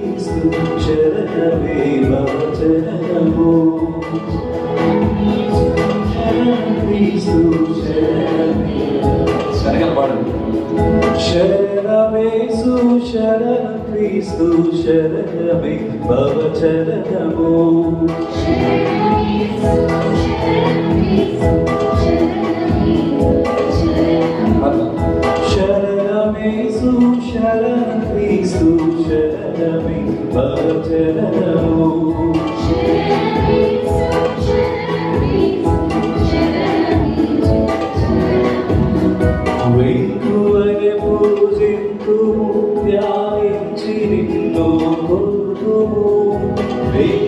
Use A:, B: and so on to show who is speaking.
A: క్రీస్తు శరణమే వచనము క్రీస్తు శరణమే
B: సరిగా పాడండి
A: శరణమేసు శరణ క్రీస్తు శరణమే భవచరణము శరణమేసు శరణ శరణమే భవచరణము వెంకువని పూజింతుము ధ్యానించి నిన్ను కొలుతుము వెంకువని